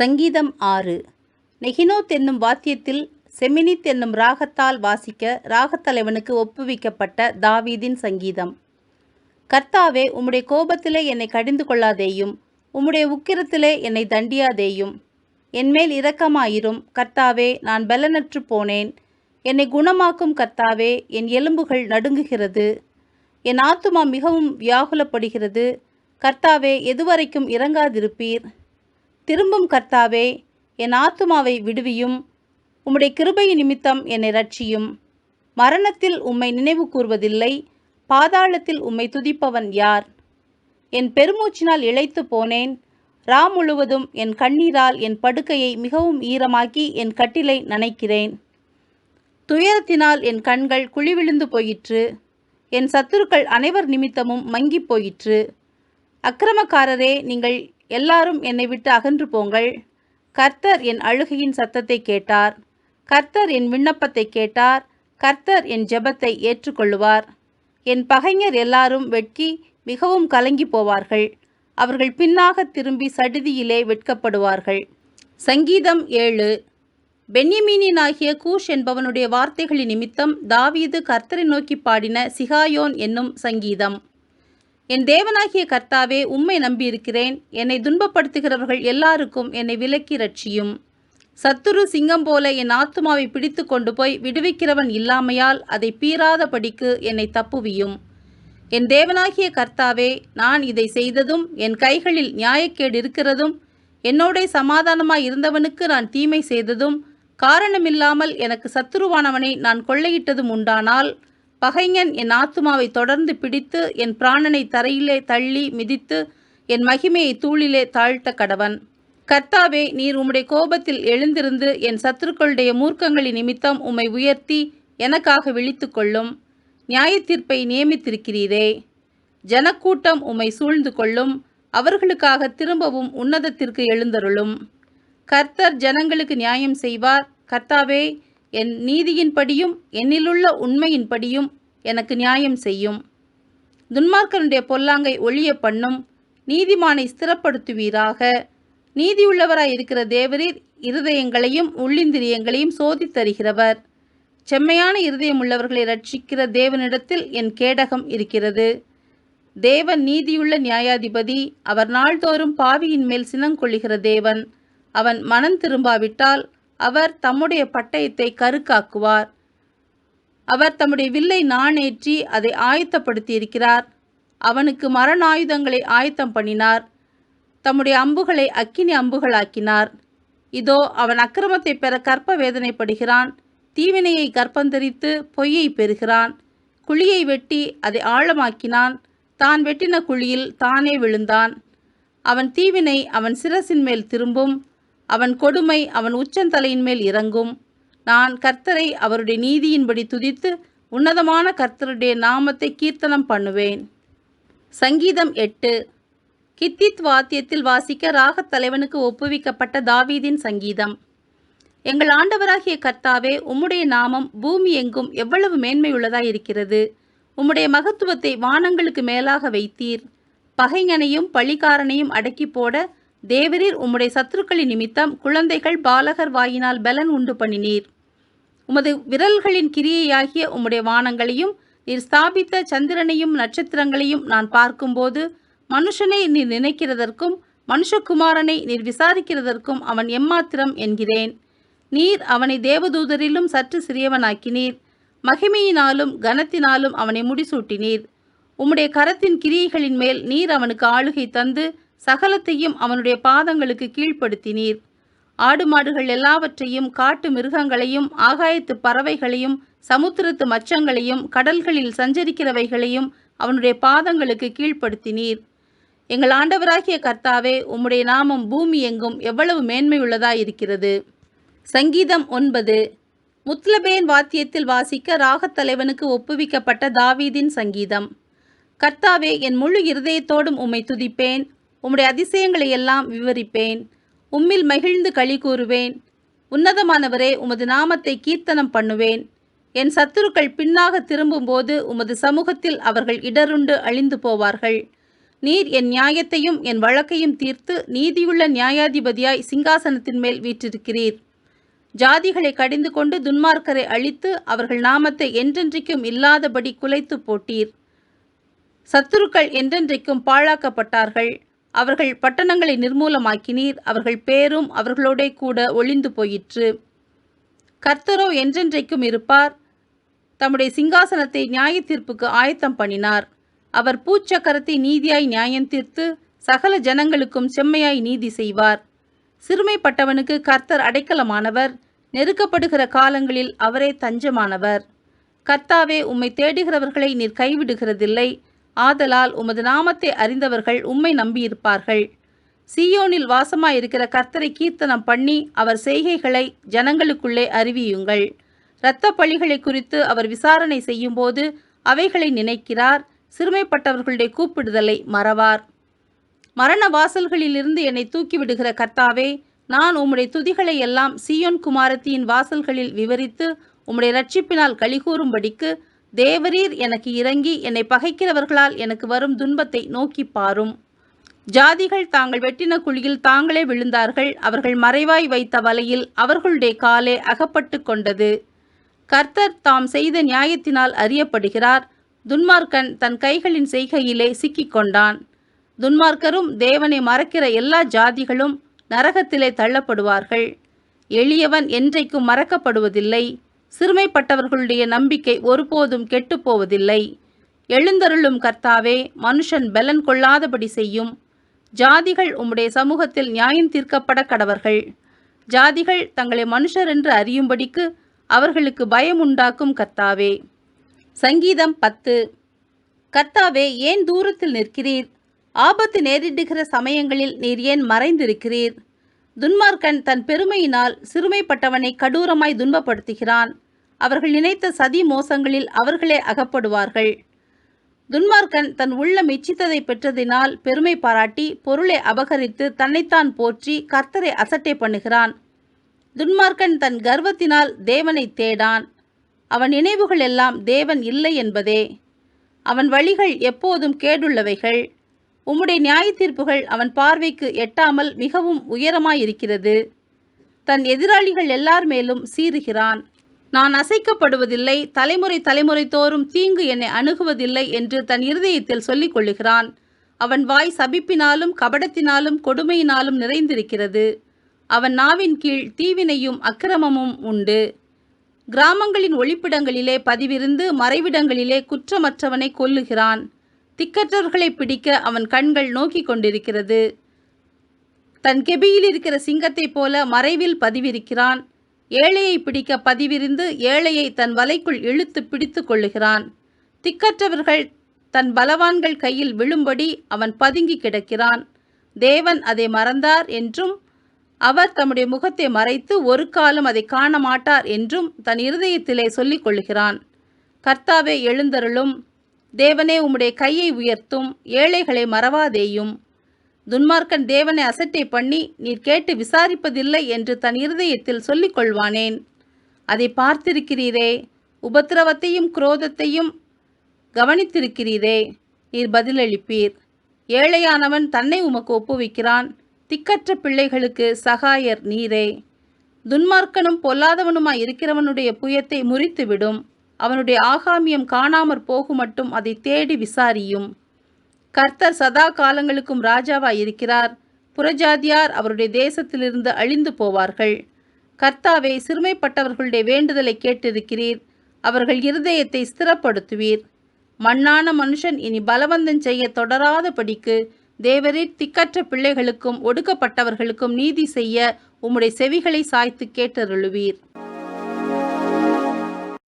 சங்கீதம் ஆறு. நெகினோத் என்னும் வாத்தியத்தில் செமினித் என்னும் ராகத்தால் வாசிக்க ராகத்தலைவனுக்கு ஒப்புவிக்கப்பட்ட தாவீதின் சங்கீதம். கர்த்தாவே உம்முடைய கோபத்திலே என்னை கடிந்து கொள்ளாதேயும் உம்முடைய உக்கிரத்திலே என்னை தண்டியாதேயும். என்மேல் இரக்கமாயிரும் கர்த்தாவே நான் பலனற்று போனேன். என்னை குணமாக்கும் கர்த்தாவே என் எலும்புகள் நடுங்குகிறது. என் ஆத்துமா மிகவும் வியாகுலப்படுகிறது. கர்த்தாவே எதுவரைக்கும் இறங்காதிருப்பீர். திரும்பும் கர்த்தாவே என் ஆத்துமாவை விடுவியும். உம்முடைய கிருபை நிமித்தம் என்னை ரட்சியும் மரணத்தில் உம்மை நினைவு கூர்வதில்லை பாதாளத்தில் உம்மை துதிப்பவன் யார்? என் பெருமூச்சினால் இழைத்து போனேன் ரா முழுவதும் என் கண்ணீரால் என் படுக்கையை மிகவும் ஈரமாக்கி என் கட்டிலை நனைக்கிறேன். துயரத்தினால் என் கண்கள் குழிவிழுந்து போயிற்று என் சத்துருக்கள் அனைவர் நிமித்தமும் மங்கிப் போயிற்று. அக்கிரமக்காரரே நீங்கள் எல்லாரும் என்னை விட்டு அகன்று போங்கள். கர்த்தர் என் அழுகையின் சத்தத்தை கேட்டார். கர்த்தர் என் விண்ணப்பத்தை கேட்டார். கர்த்தர் என் ஜெபத்தை ஏற்றுக்கொள்ளுவார். என் பகைஞர் எல்லாரும் வெட்கி மிகவும் கலங்கி போவார்கள். அவர்கள் பின்னாக திரும்பி சடிதியிலே வெட்கப்படுவார்கள். சங்கீதம் ஏழு. பென்யமீனியனாகிய கூஷ் என்பவனுடைய வார்த்தைகளின் நிமித்தம் தாவீது கர்த்தரை நோக்கி பாடின சிகாயோன் என்னும் சங்கீதம். என் தேவனாகிய கர்த்தாவே உம்மை நம்பியிருக்கிறேன். என்னை துன்பப்படுத்துகிறவர்கள் எல்லாருக்கும் என்னை விலக்கி ரட்சியும் சத்துரு சிங்கம் போல என் ஆத்துமாவை பிடித்து கொண்டு போய் விடுவிக்கிறவன் இல்லாமையால் அதை பீறாதபடிக்கு என்னை தப்புவியும். என் தேவனாகிய கர்த்தாவே நான் இதை செய்ததும் என் கைகளில் நியாயக்கேடு இருக்கிறதும் என்னோடே சமாதானமாய் இருந்தவனுக்கு நான் தீமை செய்ததும் காரணமில்லாமல் எனக்கு சத்துருவானவனை நான் கொள்ளையிட்டதும் உண்டானால் பகைஞன் என் ஆத்துமாவை தொடர்ந்து பிடித்து என் பிராணனை தரையிலே தள்ளி மிதித்து என் மகிமையை தூளிலே தாழ்த்த கடவன். கர்த்தாவே நீர் உம்முடைய கோபத்தில் எழுந்திருந்து என் சத்துருக்களுடைய மூர்க்கங்களின் நிமித்தம் உம்மை உயர்த்தி எனக்காக விழித்து கொள்ளும் நியாயத்தீர்ப்பை நியமித்திருக்கிறீரே. ஜனக்கூட்டம் உம்மை சூழ்ந்து கொள்ளும். அவர்களுக்காக திரும்பவும் உன்னதத்திற்கு எழுந்தருளும். கர்த்தர் ஜனங்களுக்கு நியாயம் செய்வார். கர்த்தாவே என் நீதியின்படியும் என்னிலுள்ள உண்மையின்படியும் எனக்கு நியாயம் செய்யும். துன்மார்க்கனுடைய பொல்லாங்கை ஒழிய பண்ணும். நீதிமானை ஸ்திரப்படுத்துவீராக. நீதியுள்ளவராய் இருக்கிற தேவரீர் இருதயங்களையும் உள்ளிந்திரியங்களையும் சோதித்தருகிறவர் செம்மையான இருதயம் உள்ளவர்களை ரட்சிக்கிற தேவனிடத்தில் என் கேடகம் இருக்கிறது. தேவன் நீதியுள்ள நியாயாதிபதி. அவர் நாள்தோறும் பாவியின் மேல் சினங்கொள்ளுகிற தேவன். அவன் மனம் திரும்பாவிட்டால் அவர் தம்முடைய பட்டயத்தை கருக்காக்குவார். அவர் தம்முடைய வில்லை நாணேற்றி அதை ஆயத்தப்படுத்தி இருக்கிறார் அவனுக்கு மரணாயுதங்களை ஆயத்தம் பண்ணினார். தம்முடைய அம்புகளை அக்கினி அம்புகளாக்கினார். இதோ அவன் அக்கிரமத்தை பெற கற்ப வேதனைப்படுகிறான் தீவினையை கற்பந்தரித்து பொய்யை பெறுகிறான். குழியை வெட்டி அதை ஆழமாக்கினான். தான் வெட்டின குழியில் தானே விழுந்தான். அவன் தீவினை அவன் சிரசின் மேல் திரும்பும். அவன் கொடுமை அவன் உச்சந்தலையின் மேல் இறங்கும். நான் கர்த்தரை அவருடைய நீதியின்படி துதித்து உன்னதமான கர்த்தருடைய நாமத்தை கீர்த்தனம் பண்ணுவேன். சங்கீதம் எட்டு. கித்தித் வாத்தியத்தில் வாசிக்க ராகத் தலைவனுக்கு ஒப்புவிக்கப்பட்ட தாவீதின் சங்கீதம். எங்கள் ஆண்டவராகிய கர்த்தாவே உம்முடைய நாமம் பூமி எங்கும் எவ்வளவு மேன்மையுள்ளதாய் இருக்கிறது. உம்முடைய மகத்துவத்தை வானங்களுக்கு மேலாக வைத்தீர். பகைஞனையும் பழிகாரனையும் அடக்கி போட தேவரீர் உம்முடைய சத்துருக்களின் நிமித்தம் குழந்தைகள் பாலகர் வாயினால் பலன் உண்டு பண்ணினீர். உமது விரல்களின் கிரியையாகிய உம்முடைய வானங்களையும் நீர் ஸ்தாபித்த சந்திரனையும் நட்சத்திரங்களையும் நான் பார்க்கும்போது மனுஷனை நீர் நினைக்கிறதற்கும் மனுஷகுமாரனை நீர் விசாரிக்கிறதற்கும் அவன் எம்மாத்திரம் என்கிறேன். நீர் அவனை தேவதூதரிலும் சற்று சிறியவனாக்கினீர். மகிமையினாலும் கனத்தினாலும் அவனை முடிசூட்டினீர். உம்முடைய கரத்தின் கிரியைகளின் மேல் நீர் அவனுக்கு ஆளுகை தந்து சகலத்தையும் அவனுடைய பாதங்களுக்கு கீழ்ப்படுத்தினீர். ஆடு மாடுகள் எல்லாவற்றையும் காட்டு மிருகங்களையும் ஆகாயத்து பறவைகளையும் சமுத்திரத்து மச்சங்களையும் கடல்களில் சஞ்சரிக்கிறவைகளையும் அவனுடைய பாதங்களுக்கு கீழ்ப்படுத்தினீர். எங்கள் ஆண்டவராகிய கர்த்தாவே உம்முடைய நாமம் பூமி எங்கும் எவ்வளவு மேன்மையுள்ளதாயிருக்கிறது சங்கீதம் ஒன்பது. முத்லபேன் வாத்தியத்தில் வாசிக்க ராகத் தலைவனுக்கு ஒப்புவிக்கப்பட்ட தாவீதின் சங்கீதம். கர்த்தாவே என் முழு இருதயத்தோடும் உம்மை துதிப்பேன். உம்முடைய அதிசயங்களை எல்லாம் விவரிப்பேன். உம்மில் மகிழ்ந்து களி கூறுவேன். உன்னதமானவரே உமது நாமத்தை கீர்த்தனம் பண்ணுவேன். என் சத்துருக்கள் பின்னாக திரும்பும்போது உமது சமூகத்தில் அவர்கள் இடருண்டு அழிந்து போவார்கள். நீர் என் நியாயத்தையும் என் வழக்கையும் தீர்த்து நீதியுள்ள நியாயாதிபதியாய் சிங்காசனத்தின் மேல் வீற்றிருக்கிறீர். ஜாதிகளை கடிந்து கொண்டு துன்மார்க்கரை அழித்து அவர்கள் நாமத்தை என்றென்றைக்கும் இல்லாதபடி குலைத்து போட்டீர். சத்துருக்கள் என்றென்றைக்கும் பாழாக்கப்பட்டார்கள். அவர்கள் பட்டணங்களை நிர்மூலமாக்கினீர் அவர்கள் பேரும் அவர்களோடே கூட ஒளிந்து போயிற்று. கர்த்தரோ என்றென்றைக்கும் இருப்பார். தம்முடைய சிங்காசனத்தை நியாய தீர்ப்புக்கு ஆயத்தம் பண்ணினார். அவர் பூச்சக்கரத்தை நீதியாய் நியாயம் தீர்த்து சகல ஜனங்களுக்கும் செம்மையாய் நீதி செய்வார். சிறுமைப்பட்டவனுக்கு கர்த்தர் அடைக்கலமானவர். நெருக்கப்படுகிற காலங்களில் அவரே தஞ்சமானவர். கர்த்தாவே உம்மை தேடுகிறவர்களை நீர் கைவிடுகிறதில்லை. ஆதலால் உமது நாமத்தை அறிந்தவர்கள் உம்மை நம்பியிருப்பார்கள். சியோனில் வாசமாயிருக்கிற கர்த்தரை கீர்த்தனம் பண்ணி அவர் செய்கைகளை ஜனங்களுக்குள்ளே அறிவியுங்கள். இரத்த பழிகளை குறித்து அவர் விசாரணை செய்யும்போது அவைகளை நினைக்கிறார். சிறுமைப்பட்டவர்களுடைய கூப்பிடுதலை மறவார். மரண வாசல்களிலிருந்து என்னை தூக்கிவிடுகிற கர்த்தாவே நான் உம்முடைய துதிகளை எல்லாம் சியோன் குமாரத்தியின் வாசல்களில் விவரித்து உம்முடைய ரட்சிப்பினால் கலிகூறும்படிக்கு தேவரீர் எனக்கு இறங்கி என்னை பகைக்கிறவர்களால் எனக்கு வரும் துன்பத்தை நோக்கி பாரும். ஜாதிகள் தாங்கள் வெட்டின குழியில் தாங்களே விழுந்தார்கள். அவர்கள் மறைவாய் வைத்த வலையில் அவர்களுடைய காலே அகப்பட்டு கொண்டது. கர்த்தர் தாம் செய்த நியாயத்தினால் அறியப்படுகிறார். துன்மார்க்கன் தன் கைகளின் செய்கையிலே சிக்கிக்கொண்டான் துன்மார்க்கரும் தேவனை மறக்கிற எல்லா ஜாதிகளும் நரகத்திலே தள்ளப்படுவார்கள். எளியவன் என்றைக்கும் மறக்கப்படுவதில்லை. சிறுமைப்பட்டவர்களுடைய நம்பிக்கை ஒருபோதும் கெட்டுப்போவதில்லை. எழுந்தருளும் கர்த்தாவே மனுஷன் பலன் கொள்ளாதபடி செய்யும். ஜாதிகள் உம்முடைய சமூகத்தில் நியாயம் தீர்க்கப்பட கடவர்கள். ஜாதிகள் தங்களை மனுஷர் என்று அறியும்படிக்கு அவர்களுக்கு பயம் உண்டாக்கும் கர்த்தாவே. சங்கீதம் பத்து. கர்த்தாவே ஏன் தூரத்தில் நிற்கிறீர்? ஆபத்து நேரிடுகிற சமயங்களில் நீர் ஏன் மறைந்திருக்கிறீர்? துன்மார்க்கன் தன் பெருமையினால் சிறுமைப்பட்டவனை கடூரமாய் துன்பப்படுத்துகிறான். அவர்கள் நினைத்த சதி மோசங்களில் அவர்களே அகப்படுவார்கள். துன்மார்க்கன் தன் உள்ளம் இச்சித்ததை பெற்றதினால் பெருமை பாராட்டி பொருளை அபகரித்து தன்னைத்தான் போற்றி கர்த்தரை அசட்டை பண்ணுகிறான். துன்மார்க்கன் தன் கர்வத்தினால் தேவனை தேடான். அவன் நினைவுகள் எல்லாம் தேவன் இல்லை என்பதே. அவன் வழிகள் எப்போதும் கேடுள்ளவைகள். உம்முடைய நியாய தீர்ப்புகள் அவன் பார்வைக்கு எட்டாமல் மிகவும் உயரமாயிருக்கிறது. தன் எதிராளிகள் எல்லார் மேலும் சீறுகிறான். நான் அசைக்கப்படுவதில்லை தலைமுறை தலைமுறை தோறும் தீங்கு என்னை அணுகுவதில்லை என்று தன் இருதயத்தில் சொல்லிக் கொள்ளுகிறான். அவன் வாய் சபிப்பினாலும் கபடத்தினாலும் கொடுமையினாலும் நிறைந்திருக்கிறது. அவன் நாவின் கீழ் தீவினையும் அக்கிரமமும் உண்டு. கிராமங்களின் ஒளிப்பிடங்களிலே பதிவிருந்து மறைவிடங்களிலே குற்றமற்றவனை கொல்லுகிறான். திக்கற்றவர்களை பிடிக்க அவன் கண்கள் நோக்கிக் கொண்டிருக்கிறது. தன் கெபியில் இருக்கிற சிங்கத்தைப் போல மறைவில் பதிவிருக்கிறான். ஏழையை பிடிக்க பதிவிருந்து ஏழையை தன் வலைக்குள் இழுத்து பிடித்து கொள்ளுகிறான். திக்கற்றவர்கள் தன் பலவான்கள் கையில் விழும்படி அவன் பதுங்கி கிடக்கிறான். தேவன் அதை மறந்தார் என்றும் அவர் தம்முடைய முகத்தை மறைத்து ஒரு காலம் அதை காண மாட்டார் என்றும் தன் இருதயத்திலே சொல்லிக் கொள்கிறான் கர்த்தாவே எழுந்தருளும். தேவனே உம்முடைய கையை உயர்த்தும் ஏழைகளை மறவாதேயும். துன்மார்க்கன் தேவனை அசட்டை பண்ணி நீர் கேட்டு விசாரிப்பதில்லை என்று தன் இருதயத்தில் சொல்லிக் கொள்வானேன் அதை பார்த்திருக்கிறீரே உபத்திரவத்தையும் குரோதத்தையும் கவனித்திருக்கிறீரே நீர் பதிலளிப்பீர். ஏழையானவன் தன்னை உமக்கு ஒப்புவிக்கிறான் திக்கற்ற பிள்ளைகளுக்கு சகாயர் நீரே. துன்மார்க்கனும் பொல்லாதவனுமாய் இருக்கிறவனுடைய புயத்தை முறித்துவிடும். அவனுடைய ஆகாமியம் காணாமற் போகும் மட்டும் அதை தேடி விசாரியும். கர்த்தர் சதா காலங்களுக்கும் ராஜாவாய் இருக்கிறார் புறஜாதியார் அவருடைய தேசத்திலிருந்து அழிந்து போவார்கள். கர்த்தாவே சிறுமைப்பட்டவர்களுடைய வேண்டுதலை கேட்டிருக்கிறீர். அவர்கள் இருதயத்தை ஸ்திரப்படுத்துவீர். மண்ணான மனுஷன் இனி பலவந்தம் செய்ய தொடராதபடிக்கு தேவரீர் திக்கற்ற பிள்ளைகளுக்கும் ஒடுக்கப்பட்டவர்களுக்கும் நீதி செய்ய உம்முடைய செவிகளை சாய்த்து கேட்டருளுவீர்.